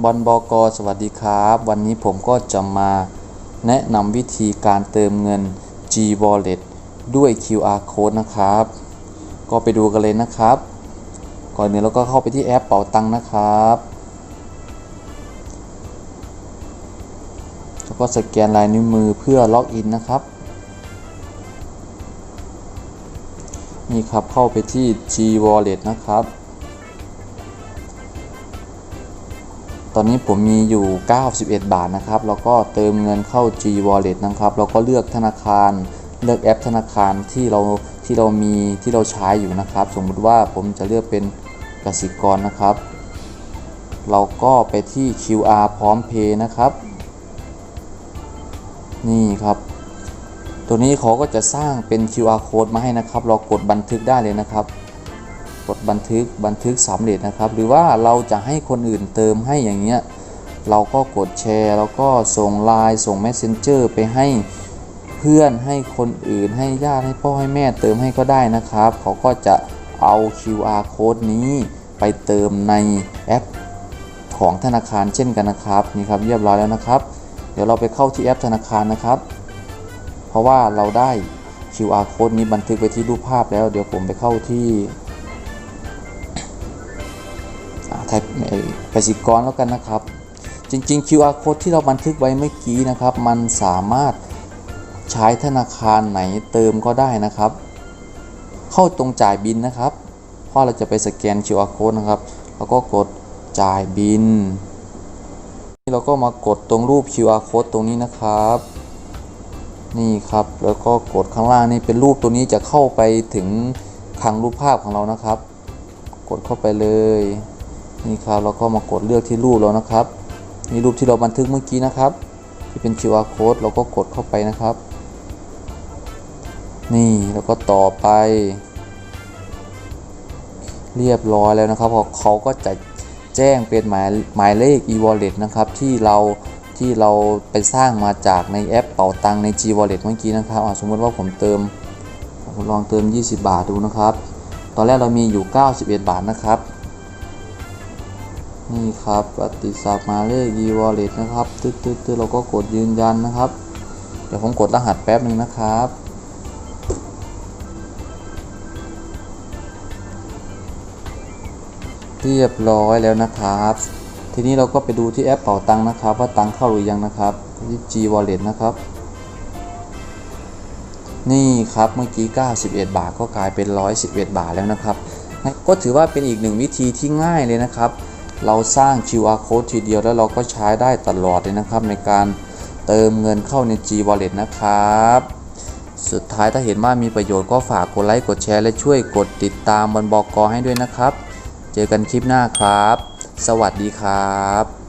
บอลบอกสวัสดีครับ วันนี้ผมก็จะมาแนะนำวิธีการเติมเงิน G Wallet ด้วย QR Code นะครับ ก็ไปดูกันเลยนะครับ ก่อนอื่นเราก็เข้าไปที่แอปเป๋าตังค์นะครับ แล้วก็สแกนลายนิ้วมือเพื่อล็อกอินนะครับ นี่ครับเข้าไปที่ G Wallet นะครับ ตอนนี้ผมมีอยู่ 91 บาทนะครับ แล้วก็เติมเงินเข้า G Wallet นะครับ แล้วก็เลือกธนาคาร เลือกแอปธนาคารที่เราที่เรามีที่เราใช้อยู่นะครับ สมมุติว่าผมจะเลือกเป็นกสิกรนะครับ เราก็ไปที่ QR พร้อมเพย์นะครับ นี่ครับ ตัวนี้เขาก็จะสร้างเป็น QR code มาให้นะครับ เรากดบันทึกได้เลยนะครับ กดบันทึกบันทึกสำเร็จนะครับ หรือว่าเราจะให้คนอื่นเติมให้อย่างเงี้ยเราก็กดแชร์ แล้วก็ส่งไลน์ส่ง Messenger ไปให้เพื่อนให้คนอื่นให้ญาติให้พ่อให้แม่เติมให้ก็ได้นะครับ เขาก็จะเอา QR code นี้ไปเติมในแอปของธนาคารเช่นกันนะครับนี่ครับเรียบร้อยแล้วนะครับ เดี๋ยวเราไปเข้าที่แอปธนาคารนะครับ เพราะว่าเราได้ QR code นี้บันทึกไว้ที่รูปภาพแล้ว เดี๋ยวผมไปเข้าที่ ทยเอ่อกสิกรแล้วกันนะครับ จริง ๆ QR code ที่เราบันทึกไว้เมื่อกี้นะครับ มันสามารถใช้ธนาคารไหนเติมก็ได้นะครับ เข้าตรงจ่ายบินนะครับเพราะเราจะไปสแกน QR code นะครับ แล้วก็กดจ่ายบิน นี่เราก็มากดตรงรูป QR code ตรงนี้นะครับ นี่ครับ แล้วก็กดข้างล่างนี่เป็นรูปตัวนี้จะเข้าไปถึงคลังรูปภาพของเรานะครับ กดเข้าไปเลย นี่ครับแล้วก็มากดเลือกที่รูปแล้วนะครับนี่รูปที่เราบันทึกเมื่อกี้นะครับ ที่เป็น QR code เราก็กดเข้าไปนะครับ นี่แล้วก็ต่อไป เรียบร้อยแล้วนะครับพอเขาก็จะแจ้งเป็นหมายหมายเลข e-wallet นะครับที่เราที่เราไปสร้างมาจากในแอปเป๋าตังใน G Wallet เมื่อกี้นะครับสมมติว่าผมเติมผมลองเติม 20 บาทดูนะครับ ตอนแรกเรามีอยู่ 91 บาทนะครับ นี่ครับปฏิสักมาเลข e-wallet นะครับตึ๊ดตึ๊ดตึ๊ดเราก็กดยืนยันนะครับ เดี๋ยวผมกดรหัสแป๊บหนึ่งนะครับเรียบร้อยแล้วนะครับ ทีนี้เราก็ไปดูที่แอปเป๋าตังค์นะครับ ว่าตังค์เข้าหรือยังนะครับที่ G Wallet นะครับ นี่ครับเมื่อกี้ 91 บาทก็กลายเป็น 111 บาทแล้วนะครับ ก็ถือว่าเป็นอีกหนึ่งวิธีที่ง่ายเลยนะครับ เราสร้าง QR code ทีเดียวแล้วเราก็ใช้ได้ตลอดเลยนะครับ ในการเติมเงินเข้าใน G Wallet นะครับ สุดท้ายถ้าเห็นว่ามีประโยชน์ก็ฝากกดไลค์กดแชร์และช่วยกดติดตามบนบอกกให้ด้วยนะครับ เจอกันคลิปหน้าครับ สวัสดีครับ